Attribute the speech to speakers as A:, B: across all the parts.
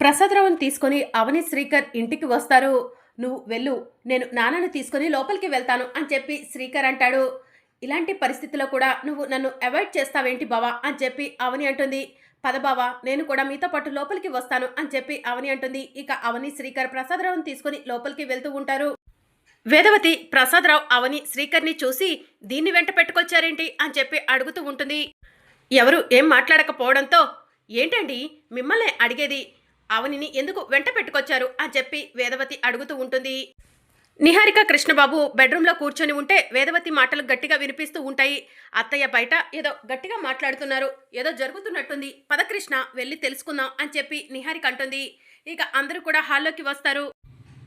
A: ప్రసాదరావుని తీసుకొని అవని శ్రీకర్ ఇంటికి వస్తారు. నువ్వు వెళ్ళు నేను నాన్నను తీసుకొని లోపలికి వెళ్తాను అని చెప్పి శ్రీకర్ అంటాడు. ఇలాంటి పరిస్థితిలో కూడా నువ్వు నన్ను అవాయిడ్ చేస్తావేంటి బావా అని చెప్పి అవని అంటుంది. పదబావా నేను కూడా మీతో పాటు లోపలికి వస్తాను అని చెప్పి అవని అంటుంది. ఇక అవని శ్రీకర్ ప్రసాదరావుని తీసుకొని లోపలికి వెళ్తూ ఉంటారు. వేదవతి ప్రసాదరావు అవని శ్రీకర్ని చూసి దీన్ని వెంట పెట్టుకొచ్చారేంటి అని చెప్పి అడుగుతూ ఉంటుంది. ఎవరు ఏం మాట్లాడకపోవడంతో ఏంటండి మిమ్మల్ని అడిగేది అవనిని ఎందుకు వెంట పెట్టుకొచ్చారు అని చెప్పి వేదవతి అడుగుతూ ఉంటుంది. నిహారిక కృష్ణబాబు బెడ్రూమ్లో కూర్చొని ఉంటే వేదవతి మాటలు గట్టిగా వినిపిస్తూ ఉంటాయి. అత్తయ్య బయట ఏదో గట్టిగా మాట్లాడుతున్నారు. ఏదో జరుగుతున్నట్టుంది. పదకృష్ణ వెళ్ళి తెలుసుకుందాం అని చెప్పి నిహారిక అంటుంది. ఇక అందరూ కూడా హాల్లోకి వస్తారు.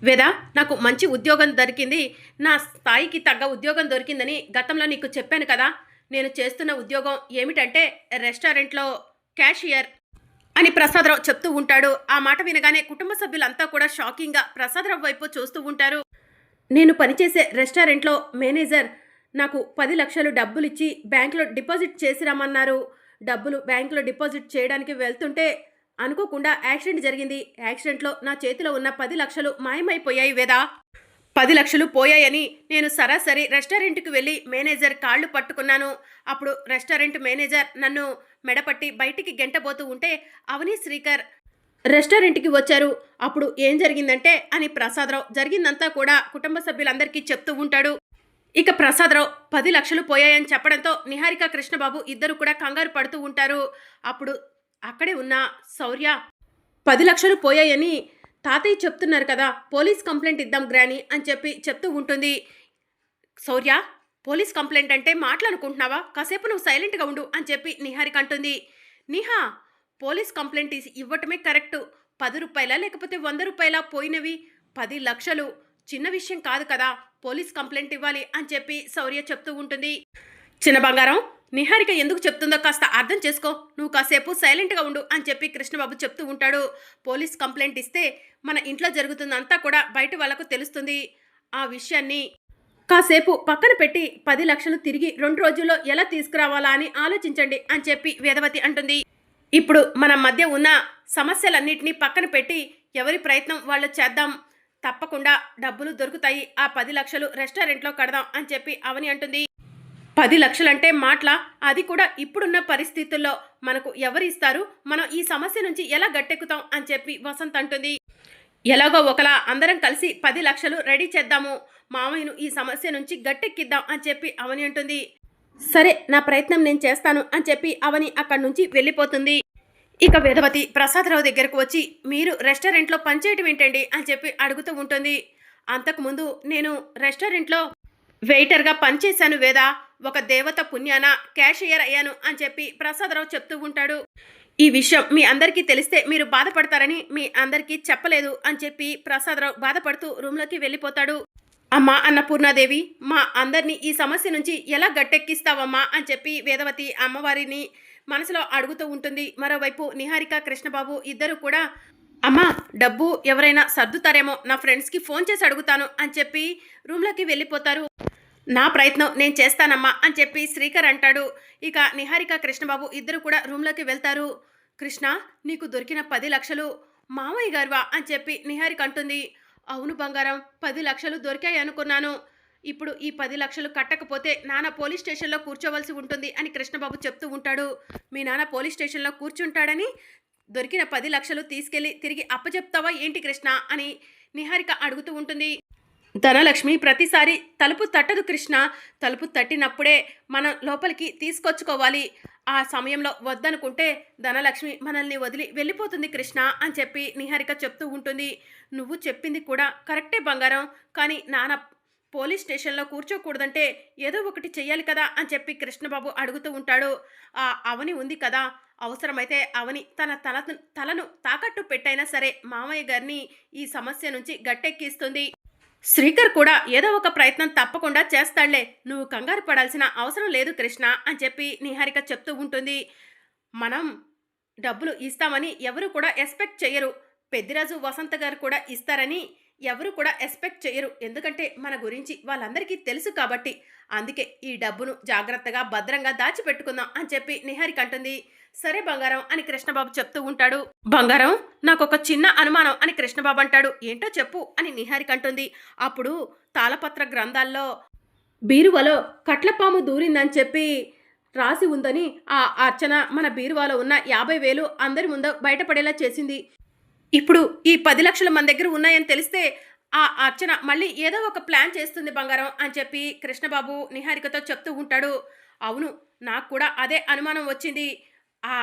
A: వేద నాకు మంచి ఉద్యోగం దొరికింది. నా స్థాయికి తగ్గ ఉద్యోగం దొరికిందని గతంలో నీకు చెప్పాను కదా. నేను చేస్తున్న ఉద్యోగం ఏమిటంటే రెస్టారెంట్లో క్యాషియర్. అని ప్రసాదరావు చెప్తూ ఉంటాడు. ఆ మాట వినగానే కుటుంబ సభ్యులంతా కూడా షాకింగ్గా ప్రసాదరావు వైపు చూస్తూ ఉంటారు. నేను పనిచేసే రెస్టారెంట్లో మేనేజర్ నాకు పది లక్షలు డబ్బులు ఇచ్చి బ్యాంకులో డిపాజిట్ చేసి రమ్మన్నారు డబ్బులు బ్యాంకులో డిపాజిట్ చేయడానికి వెళ్తుంటే అనుకోకుండా యాక్సిడెంట్ జరిగింది. యాక్సిడెంట్లో నా చేతిలో ఉన్న పది లక్షలు మాయమైపోయాయి వేదా? పది లక్షలు పోయాయని నేను సరాసరి రెస్టారెంట్కి వెళ్ళి మేనేజర్ కాళ్ళు పట్టుకున్నాను. అప్పుడు రెస్టారెంట్ మేనేజర్ నన్ను మెడపట్టి బయటికి గెంటబోతూ ఉంటే అవని శ్రీకర్ రెస్టారెంట్కి వచ్చారు. అప్పుడు ఏం జరిగిందంటే అని ప్రసాదరావు జరిగిందంతా కూడా కుటుంబ సభ్యులందరికీ చెప్తూ ఉంటాడు. ఇక ప్రసాదరావు పది లక్షలు పోయాయని చెప్పడంతో నిహారిక కృష్ణబాబు ఇద్దరు కూడా కంగారు పడుతూ ఉంటారు. అప్పుడు అక్కడే ఉన్న శౌర్య పది లక్షలు పోయాయని తాతయ్య చెప్తున్నారు కదా పోలీస్ కంప్లైంట్ ఇద్దాం గ్రాని అని చెప్పి చెప్తూ ఉంటుంది. శౌర్య పోలీస్ కంప్లైంట్ అంటే మాట్లాడుకుంటున్నావా? కాసేపు నువ్వు సైలెంట్గా ఉండు అని చెప్పి నిహారిక అంటుంది. నిహా పోలీస్ కంప్లైంట్ ఇస్- ఇవ్వటమే కరెక్టు. పది రూపాయల లేకపోతే వంద రూపాయల పోయినవి? పది లక్షలు. చిన్న విషయం కాదు కదా పోలీస్ కంప్లైంట్ ఇవ్వాలి అని చెప్పి శౌర్య చెప్తూ ఉంటుంది. చిన్న బంగారం నిహారిక ఎందుకు చెప్తుందో కాస్త అర్థం చేసుకో. నువ్వు కాసేపు సైలెంట్గా ఉండు అని చెప్పి కృష్ణబాబు చెప్తూ ఉంటాడు. పోలీస్ కంప్లైంట్ ఇస్తే మన ఇంట్లో జరుగుతుందంతా కూడా బయట వాళ్ళకు తెలుస్తుంది. ఆ విషయాన్ని కాసేపు పక్కన పెట్టి పది లక్షలు తిరిగి రెండు రోజుల్లో ఎలా తీసుకురావాలా అని ఆలోచించండి అని చెప్పి వేదవతి అంటుంది. ఇప్పుడు మన మధ్య ఉన్న సమస్యలన్నింటినీ పక్కన పెట్టి ఎవరి ప్రయత్నం వాళ్ళు చేద్దాం. తప్పకుండా డబ్బులు దొరుకుతాయి. ఆ పది లక్షలు రెస్టారెంట్లో కడదాం అని చెప్పి అవని అంటుంది. పది లక్షలంటే మాటల? అది కూడా ఇప్పుడున్న పరిస్థితుల్లో మనకు ఎవరు ఇస్తారు మనం ఈ సమస్య నుంచి ఎలా గట్టెక్కుతాం అని చెప్పి వసంత్ అంటుంది. ఎలాగో ఒకలా అందరం కలిసి పది లక్షలు రెడీ చేద్దాము. మామయ్యను ఈ సమస్య నుంచి గట్టెక్కిద్దాం అని చెప్పి అవని అంటుంది. సరే నా ప్రయత్నం నేను చేస్తాను అని చెప్పి అవని అక్కడి నుంచి వెళ్ళిపోతుంది. ఇక వేదవతి ప్రసాదరావు దగ్గరకు వచ్చి మీరు రెస్టారెంట్లో పనిచేయటం ఏంటండి? అని చెప్పి అడుగుతూ ఉంటుంది. అంతకుముందు నేను రెస్టారెంట్లో వెయిటర్గా పనిచేశాను వేదా. ఒక దేవత పుణ్యాన క్యాషియర్ అయ్యాను అని చెప్పి ప్రసాదరావు చెప్తూ ఉంటాడు. ఈ విషయం మీ అందరికీ తెలిస్తే మీరు బాధపడతారని మీ అందరికీ చెప్పలేదు అని చెప్పి ప్రసాదరావు బాధపడుతూ రూమ్లోకి వెళ్ళిపోతాడు. అమ్మా అన్నపూర్ణాదేవి మా అందరినీ ఈ సమస్య నుంచి ఎలా గట్టెక్కిస్తావమ్మా అని చెప్పి వేదవతి అమ్మవారిని మనసులో అడుగుతూ ఉంటుంది. మరోవైపు నిహారిక కృష్ణబాబు ఇద్దరు కూడా అమ్మా డబ్బు ఎవరైనా సర్దుతారేమో నా ఫ్రెండ్స్కి ఫోన్ చేసి అడుగుతాను అని చెప్పి రూమ్లోకి వెళ్ళిపోతారు. నా ప్రయత్నం నేను చేస్తానమ్మా అని చెప్పి శ్రీకర్ అంటాడు. ఇక నిహారిక కృష్ణబాబు ఇద్దరు కూడా రూమ్లోకి వెళ్తారు. కృష్ణ నీకు దొరికిన పది లక్షలు మామయ్య గారువా అని చెప్పి నిహారిక అంటుంది. అవును బంగారం పది లక్షలు దొరికాయి అనుకున్నాను. ఇప్పుడు ఈ పది లక్షలు కట్టకపోతే నాన్న పోలీస్ స్టేషన్లో కూర్చోవలసి ఉంటుంది అని కృష్ణబాబు చెప్తూ ఉంటాడు. మీ నాన్న పోలీస్ స్టేషన్లో కూర్చుంటాడని దొరికిన పది లక్షలు తీసుకెళ్ళి తిరిగి అప్పచెప్తావా ఏంటి కృష్ణ అని నిహారిక అడుగుతూ ఉంటుంది. ధనలక్ష్మి ప్రతిసారి తలుపు తట్టదు కృష్ణ. తలుపు తట్టినప్పుడే మనం లోపలికి తీసుకొచ్చుకోవాలి. ఆ సమయంలో వద్దనుకుంటే ధనలక్ష్మి మనల్ని వదిలి వెళ్ళిపోతుంది కృష్ణ అని చెప్పి నిహారిక చెప్తూ ఉంటుంది. నువ్వు చెప్పింది కూడా కరెక్టే బంగారం. కానీ నాన్న పోలీస్ స్టేషన్లో కూర్చోకూడదంటే ఏదో ఒకటి చెయ్యాలి కదా అని చెప్పి కృష్ణబాబు అడుగుతూ ఉంటాడు. ఆ అవని ఉంది కదా. అవసరమైతే అవని తన తల తలను తాకట్టు పెట్టైనా సరే మామయ్య గారిని ఈ సమస్య నుంచి గట్టెక్కిస్తుంది. శ్రీకర్ కూడా ఏదో ఒక ప్రయత్నం తప్పకుండా చేస్తాడులే నువ్వు కంగారు పడాల్సిన అవసరం లేదు కృష్ణ అని చెప్పి నిహారిక చెప్తూ ఉంటుంది. మనం డబ్బులు ఇస్తామని ఎవరు కూడా ఎక్స్పెక్ట్ చేయరు పెద్దిరాజు వసంత గారు కూడా ఇస్తారని ఎవరు కూడా ఎక్స్పెక్ట్ చేయరు ఎందుకంటే మన గురించి వాళ్ళందరికీ తెలుసు కాబట్టి. అందుకే ఈ డబ్బును జాగ్రత్తగా భద్రంగా దాచిపెట్టుకుందాం అని చెప్పి నిహారిక అంటుంది. సరే బంగారం అని కృష్ణబాబు చెప్తూ ఉంటాడు. బంగారం నాకు ఒక చిన్న అనుమానం అని కృష్ణబాబు అంటాడు. ఏంటో చెప్పు అని నిహారిక అంటుంది. అప్పుడు తాళపత్ర గ్రంథాల్లో బీరువలో కట్లపాము దూరిందని చెప్పి రాసి ఉందని ఆ అర్చన మన బీరువాలో ఉన్న యాభై వేలు అందరి ముందు బయటపడేలా చేసింది. ఇప్పుడు ఈ పది లక్షలు మన దగ్గర ఉన్నాయని తెలిస్తే ఆ అర్చన మళ్ళీ ఏదో ఒక ప్లాన్ చేస్తుంది బంగారం అని చెప్పి కృష్ణబాబు నిహారికతో చెప్తూ ఉంటాడు. అవును నాకు కూడా అదే అనుమానం వచ్చింది. ఆ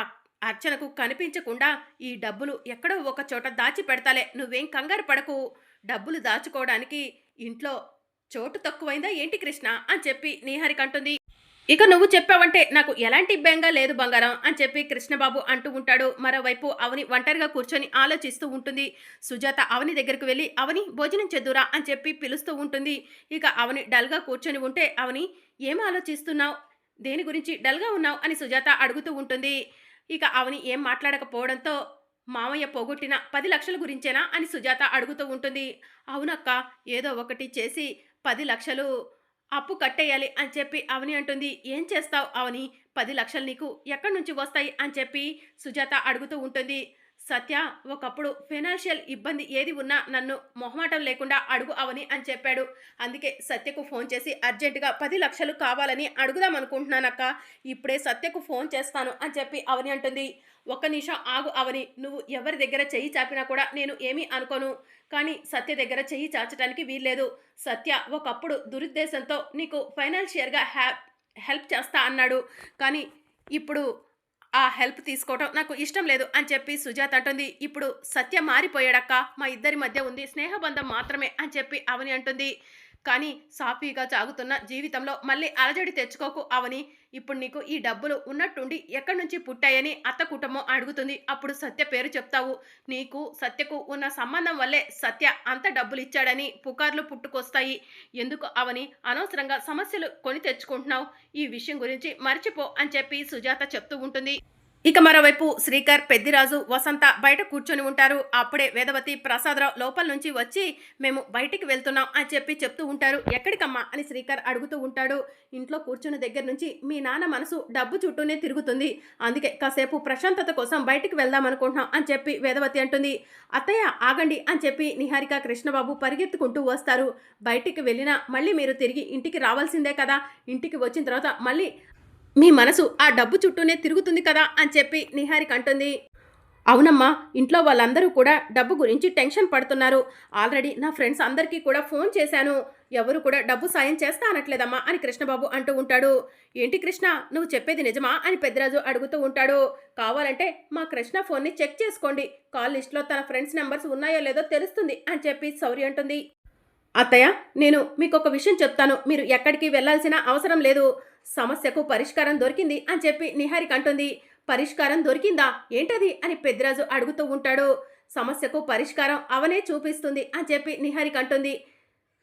A: అర్చనకు కనిపించకుండా ఈ డబ్బులు ఎక్కడో ఒక చోట దాచి పెడతాలే. నువ్వేం కంగారు పడకు. డబ్బులు దాచుకోవడానికి ఇంట్లో చోటు తక్కువైందా ఏంటి కృష్ణ? అని చెప్పి నీహరికి అంటుంది ఇక నువ్వు చెప్పావంటే నాకు ఎలాంటి బెంగ లేదు బంగారం అని చెప్పి కృష్ణబాబు అంటూ ఉంటాడు. మరోవైపు అవని ఒంటరిగా కూర్చొని ఆలోచిస్తూ ఉంటుంది. సుజాత అవని దగ్గరకు వెళ్ళి అవని భోజనం చెద్దురా అని చెప్పి పిలుస్తూ ఉంటుంది. ఇక అవని డల్గా కూర్చొని ఉంటే అవని ఏం ఆలోచిస్తున్నావు? దేని గురించి డల్గా ఉన్నావు? అని సుజాత అడుగుతూ ఉంటుంది. ఇక అవని ఏం మాట్లాడకపోవడంతో మామయ్య పోగొట్టిన పది లక్షల గురించేనా? అని సుజాత అడుగుతూ ఉంటుంది. అవునక్క ఏదో ఒకటి చేసి పది లక్షలు అప్పు కట్టేయాలి అని చెప్పి అవని అంటుంది. ఏం చేస్తావు అవని? పది లక్షలు నీకు ఎక్కడి నుంచి వస్తాయి? అని చెప్పి సుజాత అడుగుతూ ఉంటుంది. సత్య ఒకప్పుడు ఫైనాన్షియల్ ఇబ్బంది ఏది ఉన్నా నన్ను మొహమాటం లేకుండా అడుగు అవని అని చెప్పాడు. అందుకే సత్యకు ఫోన్ చేసి అర్జెంటుగా పది లక్షలు కావాలని అడుగుదాం అనుకుంటున్నానక్క. ఇప్పుడే సత్యకు ఫోన్ చేస్తాను అని చెప్పి అవని అంటుంది. ఒక్క నిమిషం ఆగు అవని నువ్వు ఎవరి దగ్గర చెయ్యి చాపినా కూడా నేను ఏమీ అనుకోను. కానీ సత్య దగ్గర చెయ్యి చాచడానికి వీల్లేదు. సత్య ఒకప్పుడు దురుద్దేశంతో నీకు ఫైనాన్షియల్గా హ్యా హెల్ప్ చేస్తా అన్నాడు. కానీ ఇప్పుడు ఆ హెల్ప్ తీసుకోవటం నాకు ఇష్టం లేదు అని చెప్పి సుజాత అంటుంది. ఇప్పుడు సత్య మారిపోయాడక్క మా ఇద్దరి మధ్య ఉంది స్నేహబంధం మాత్రమే అని చెప్పి అవని అంటుంది. కానీ సాఫీగా సాగుతున్న జీవితంలో మళ్ళీ అలజడి తెచ్చుకోకు అవని. ఇప్పుడు నీకు ఈ డబ్బులు ఉన్నట్టుండి ఎక్కడి నుంచి పుట్టాయని అత్త కుటుంబం అడుగుతుంది. అప్పుడు సత్య పేరు చెప్తావు. నీకు సత్యకు ఉన్న సంబంధం వల్లే సత్య అంత డబ్బులు ఇచ్చాడని పుకార్లు పుట్టుకొస్తాయి. ఎందుకు అవని అనవసరంగా సమస్యలు కొని తెచ్చుకుంటున్నావు? ఈ విషయం గురించి మర్చిపో అని చెప్పి సుజాత చెప్తూ ఉంటుంది. ఇక మరోవైపు శ్రీకర్ పెద్దిరాజు వసంత బయట కూర్చొని ఉంటారు. అప్పుడే వేదవతి ప్రసాదరావు లోపల నుంచి వచ్చి మేము బయటికి వెళ్తున్నాం అని చెప్పి చెప్తూ ఉంటారు. ఎక్కడికమ్మా? అని శ్రీకర్ అడుగుతూ ఉంటాడు. ఇంట్లో కూర్చున్న దగ్గర నుంచి మీ నాన్న మనసు డబ్బు చుట్టూనే తిరుగుతుంది. అందుకే కాసేపు ప్రశాంతత కోసం బయటికి వెళ్దాం అనుకుంటున్నాం అని చెప్పి వేదవతి అంటుంది. అత్తయ్య ఆగండి అని చెప్పి నిహారిక కృష్ణబాబు పరిగెత్తుకుంటూ వస్తారు. బయటికి వెళ్ళినా మళ్ళీ మీరు తిరిగి ఇంటికి రావాల్సిందే కదా. ఇంటికి వచ్చిన తర్వాత మళ్ళీ మీ మనసు ఆ డబ్బు చుట్టూనే తిరుగుతుంది కదా అని చెప్పి నిహారిక అంటుంది. అవునమ్మా ఇంట్లో వాళ్ళందరూ కూడా డబ్బు గురించి టెన్షన్ పడుతున్నారు. ఆల్రెడీ నా ఫ్రెండ్స్ అందరికీ కూడా ఫోన్ చేశాను. ఎవరు కూడా డబ్బు సాయం చేస్తా అనట్లేదమ్మా అని కృష్ణబాబు అంటూ ఉంటాడు. ఏంటి కృష్ణ నువ్వు చెప్పేది నిజమా అని పెద్దరాజు అడుగుతూ ఉంటాడు. కావాలంటే మా కృష్ణ ఫోన్ని చెక్ చేసుకోండి. కాల్ లిస్ట్లో తన ఫ్రెండ్స్ నెంబర్స్ ఉన్నాయో లేదో తెలుస్తుంది అని చెప్పి సౌరి అంటుంది. అత్తయ్య నేను మీకు ఒక విషయం చెప్తాను. మీరు ఎక్కడికి వెళ్ళాల్సిన అవసరం లేదు. సమస్యకు పరిష్కారం దొరికింది అని చెప్పి నిహారిక అంటుంది. పరిష్కారం దొరికిందా? ఏంటది? అని పెద్దిరాజు అడుగుతూ ఉంటాడు. సమస్యకు పరిష్కారం అవనే చూపిస్తుంది అని చెప్పి నిహారిక అంటుంది.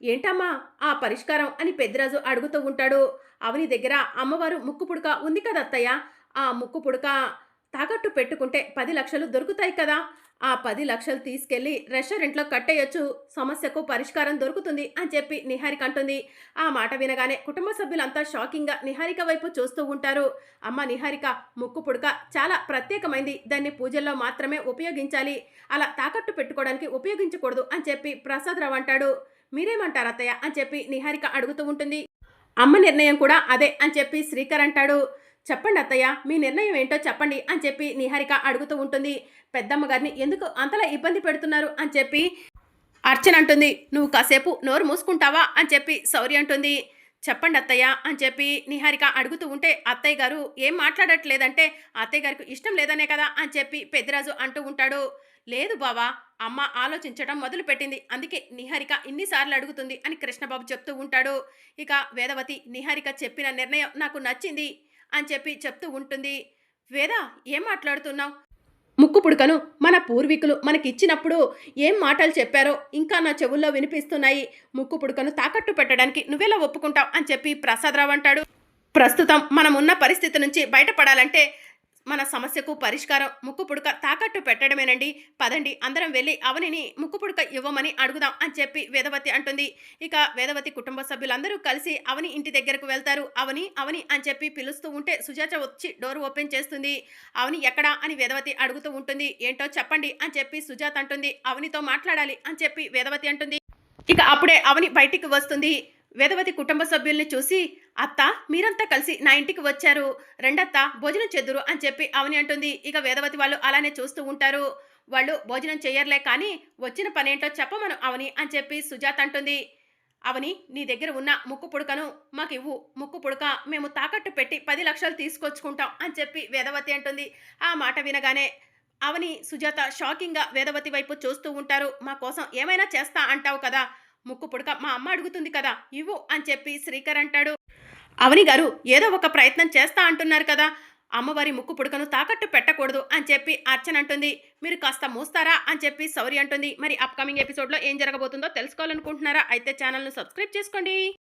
A: ఏంటమ్మా? ఆ పరిష్కారం అని పెద్దిరాజు అడుగుతూ ఉంటాడు. అవని దగ్గర అమ్మవారు ముక్కు పుడక ఉంది కదా అత్తయ్య? ఆ ముక్కు పుడక తాకట్టు పెట్టుకుంటే పది లక్షలు దొరుకుతాయి కదా? ఆ పది లక్షలు తీసుకెళ్ళి రెస్టారెంట్లో కట్టేయొచ్చు సమస్యకు పరిష్కారం దొరుకుతుంది అని చెప్పి నిహారిక అంటుంది. ఆ మాట వినగానే కుటుంబ సభ్యులంతా షాకింగ్గా నిహారిక వైపు చూస్తూ ఉంటారు. అమ్మ నిహారిక ముక్కు పుడక చాలా ప్రత్యేకమైంది. దాన్ని పూజల్లో మాత్రమే ఉపయోగించాలి. అలా తాకట్టు పెట్టుకోవడానికి ఉపయోగించకూడదు అని చెప్పి ప్రసాదరావు అంటాడు. మీరేమంటారు అత్తయ్య అని చెప్పి నిహారిక అడుగుతూ ఉంటుంది. అమ్మ నిర్ణయం కూడా అదే అని చెప్పి శ్రీకర్ అంటాడు. చెప్పండి అత్తయ్య మీ నిర్ణయం ఏంటో చెప్పండి అని చెప్పి నిహారిక అడుగుతూ ఉంటుంది. పెద్దమ్మ గారిని ఎందుకు అంతలా ఇబ్బంది పెడుతున్నారు అని చెప్పి అర్చన అంటుంది. నువ్వు కాసేపు నోరు మూసుకుంటావా అని చెప్పి శౌర్య అంటుంది. చెప్పండి అత్తయ్య అని చెప్పి నిహారిక అడుగుతూ ఉంటే అత్తయ్య గారు ఏం మాట్లాడట్లేదంటే అత్తయ్య గారికి ఇష్టం లేదనే కదా అని చెప్పి పెద్దిరాజు అంటూ ఉంటాడు. లేదు బావా అమ్మ ఆలోచించడం మొదలుపెట్టింది. అందుకే నిహారిక ఇన్నిసార్లు అడుగుతుంది అని కృష్ణబాబు చెప్తూ ఉంటాడు. ఇక వేదవతి నిహారిక చెప్పిన నిర్ణయం నాకు నచ్చింది. అని చెప్పి చెప్తూ ఉంటుంది. వేద ఏం మాట్లాడుతున్నావు? ముక్కు పుడకను. మన పూర్వీకులు మనకిచ్చినప్పుడు ఏం మాటలు చెప్పారో ఇంకా నా చెవుల్లో వినిపిస్తున్నాయి. ముక్కు పుడకను తాకట్టు పెట్టడానికి నువ్వెలా ఒప్పుకుంటావు అని చెప్పి ప్రసాదరావు అంటాడు. ప్రస్తుతం మనం ఉన్న పరిస్థితి నుంచి బయటపడాలంటే మన సమస్యకు పరిష్కారం ముక్కు పుడక తాకట్టు పెట్టడమేనండి. పదండి అందరం వెళ్ళి అవనిని ముక్కు పుడక ఇవ్వమని అడుగుదాం అని చెప్పి వేదవతి అంటుంది. ఇక వేదవతి కుటుంబ సభ్యులందరూ కలిసి అవని ఇంటి దగ్గరకు వెళ్తారు. అవని అవని అని చెప్పి పిలుస్తూ ఉంటే సుజాత వచ్చి డోర్ ఓపెన్ చేస్తుంది. అవని ఎక్కడా అని వేదవతి అడుగుతూ ఉంటుంది. ఏంటో చెప్పండి అని చెప్పి సుజాత అంటుంది. అవనితో మాట్లాడాలి అని చెప్పి వేదవతి అంటుంది. ఇక అప్పుడే అవని బయటికి వస్తుంది. వేదవతి కుటుంబ సభ్యుల్ని చూసి అత్త మీరంతా కలిసి నా ఇంటికి వచ్చారు. రెండత్త భోజనం చేద్దురు అని చెప్పి అవని అంటుంది. ఇక వేదవతి వాళ్ళు అలానే చూస్తూ ఉంటారు. వాళ్ళు భోజనం చేయర్లే కానీ వచ్చిన పనేంటో చెప్పమను అవని అని చెప్పి సుజాత అంటుంది. అవని నీ దగ్గర ఉన్న ముక్కు పుడకను మాకు ఇవ్వు. ముక్కు పుడక మేము తాకట్టు పెట్టి పది లక్షలు తీసుకొచ్చుకుంటాం అని చెప్పి వేదవతి అంటుంది. ఆ మాట వినగానే అవని సుజాత షాకింగ్గా వేదవతి వైపు చూస్తూ ఉంటారు. మా కోసం ఏమైనా చేస్తా అంటావు కదా. ముక్కు పుడక మా అమ్మ అడుగుతుంది కదా. ఇవ్వు అని చెప్పి శ్రీకర్ అంటాడు. అవని గారు ఏదో ఒక ప్రయత్నం చేస్తా అంటున్నారు కదా అమ్మవారి ముక్కు పుడకను తాకట్టు పెట్టకూడదు అని చెప్పి అర్చన అంటుంది. మీరు కాస్త మూస్తారా? అని చెప్పి సౌరి అంటుంది. మరి అప్కమింగ్ ఎపిసోడ్లో ఏం జరగబోతుందో తెలుసుకోవాలనుకుంటున్నారా? అయితే ఛానల్ను సబ్స్క్రైబ్ చేసుకోండి.